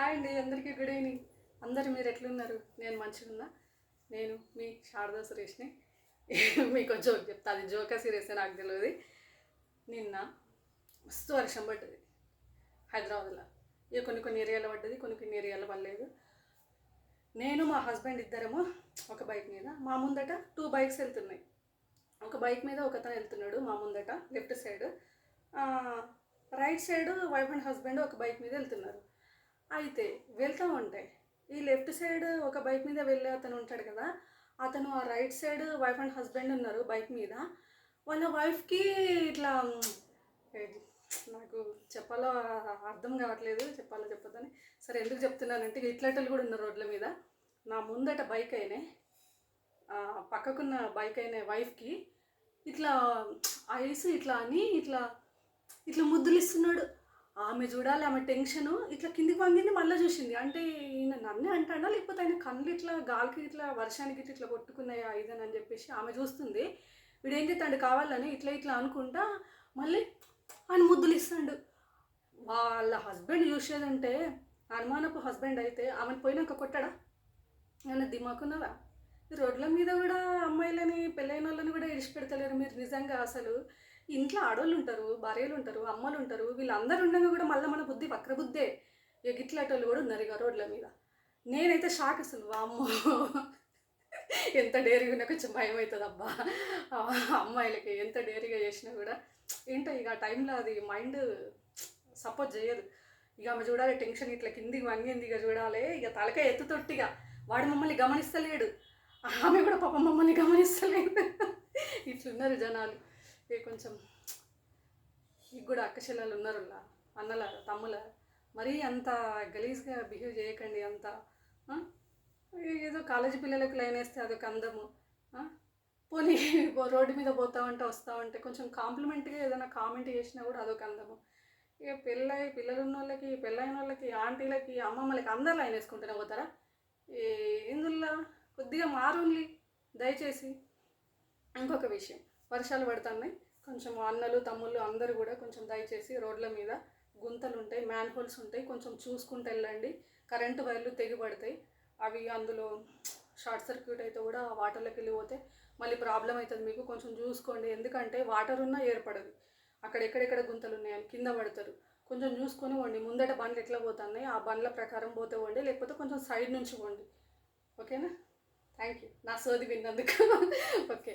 Hi అండి అందరికీ good evening. అందరు మీరు ఎట్లున్నారు? నేను మంచిగా ఉన్నా నేను మీ శారదా సురేష్ని. మీకు జోక్ చెప్తా అది జోకా సీరియస్ నాకు తెలియదు నిన్న మస్తు వర్షం పడ్డది హైదరాబాద్లో. ఇక కొన్ని కొన్ని ఏరియాలో పడ్డది కొన్ని కొన్ని ఏరియాలో పడలేదు. నేను మా హస్బెండ్ ఇద్దరము ఒక బైక్ మీద మా ముందట టూ బైక్స్ వెళ్తున్నాయి. ఒక బైక్ మీద ఒకతను వెళ్తున్నాడు మా ముందట left side. Right side wife and husband ఒక బైక్ మీద వెళ్తున్నారు. అయితే వెళ్తూ ఉంటే ఈ లెఫ్ట్ సైడ్ ఒక బైక్ మీద వెళ్ళే అతను ఉంటాడు కదా అతను ఆ right side wife and husband ఉన్నారు బైక్ మీద. వాళ్ళ వైఫ్కి ఇట్లా నాకు చెప్పాలో అర్థం కావట్లేదు చెప్పాలో చెప్పొద్దని. సరే ఎందుకు చెప్తున్నానంటే ఇట్లాటలు కూడా ఉన్నారు రోడ్ల మీద. నా ముందట బైక్ అయినే పక్కకున్న బైక్ అయిన వైఫ్కి ఇట్లా ఐస్ ఇట్లా అని ఇట్లా ఇట్లా ముద్దులు ఇస్తున్నాడు ఆమె చూడాలి ఆమె టెన్షన్ ఇట్లా కిందికి వంగింది మళ్ళీ చూసింది. అంటే ఈయన నన్నే అంటాడా? లేకపోతే ఆయన కళ్ళు ఇట్లా గాలికి ఇట్లా వర్షానికి ఇట్లా ఇట్లా కొట్టుకున్నాయా ఇదని అని చెప్పేసి ఆమె చూస్తుంది. వీడేం ఏం చేస్తాడు కావాలని ఇట్లా ఇట్లా అనుకుంటా మళ్ళీ ఆయన ముద్దులు ఇస్తాడు. వాళ్ళ హస్బెండ్ చూసేదంటే అనుమానపు హస్బెండ్ అయితే ఆమెను పోయినాక కొట్టాడా? ఏమైనా దిమాకున్నదా రోడ్ల మీద కూడా అమ్మాయిలని పెళ్ళైన వాళ్ళని కూడా ఇడిచిపెడతలేరు మీరు నిజంగా అసలు. ఇంట్లో ఆడోళ్ళు ఉంటారు భార్యలు ఉంటారు అమ్మలు ఉంటారు వీళ్ళందరూ ఉండగా కూడా మళ్ళీ మన బుద్ధి వక్రబుద్ధే. ఇక గిట్లాటోళ్ళు కూడా ఉన్నారు ఇక రోడ్ల మీద. నేనైతే షాక్ అసలు అమ్మో ఎంత డేరీగా కొంచెం భయం అవుతుంది అబ్బా అమ్మాయిలకి ఎంత డేరీగా చేసినా కూడా. ఏంటో ఇక ఆ టైంలో అది మైండ్ సపోర్ట్ చేయదు. ఇక ఆమె చూడాలి టెన్షన్ ఇట్లా కిందికి వంగింది ఇక చూడాలి. ఇక తలకాయ ఎత్తుతొట్టిగా వాడు మమ్మల్ని గమనిస్తలేడు. ఆమె కూడా పాప మమ్మల్ని గమనిస్తలేదు ఇట్లున్నారు జనాలు. ఇక కొంచెం ఇక కూడా అక్క చెల్లెలు ఉన్నారు అన్నల తమ్ముల? మరీ అంత గలీజ్గా బిహేవ్ చేయకండి అంత ఏదో కాలేజీ పిల్లలకు లైన్ వేస్తే అదొక అందము పోనీ రోడ్డు మీద పోతా ఉంటే వస్తూ ఉంటే కొంచెం కాంప్లిమెంట్గా ఏదైనా కామెంట్ చేసినా కూడా అదొక అందము. ఇక పిల్లయి పిల్లలు ఉన్న వాళ్ళకి పెళ్ళైన వాళ్ళకి ఆంటీలకి అమ్మమ్మలకి అందరు లైన్ వేసుకుంటూనే పోతారా? ఇందులో కొద్దిగా మారుండి దయచేసి. ఇంకొక విషయం వర్షాలు పడుతున్నాయి. కొంచెం అన్నలు తమ్ముళ్ళు అందరూ కూడా కొంచెం దయచేసి రోడ్ల మీద గుంతలు ఉంటాయి మ్యాన్ హోల్స్ ఉంటాయి. కొంచెం చూసుకుంటూ వెళ్ళండి. కరెంటు వైర్లు తెగిపడతాయి. అవి అందులో షార్ట్ సర్క్యూట్ అయితే కూడా ఆ వాటర్లోకి వెళ్ళిపోతే మళ్ళీ ప్రాబ్లం అవుతుంది. మీకు కొంచెం చూసుకోండి. ఎందుకంటే వాటర్ ఉన్నా ఏర్పడదు. అక్కడ ఎక్కడెక్కడ గుంతలు ఉన్నాయని కింద పడతారు. కొంచెం చూసుకొని పోండి. ముందట బండ్లు ఎట్లా పోతున్నాయి ఆ బండ్ల ప్రకారం పోతే వండి లేకపోతే కొంచెం సైడ్ నుంచి పోండి. ఓకేనా? థ్యాంక్ యూ నా సోది విన్నందుకు. ఓకే.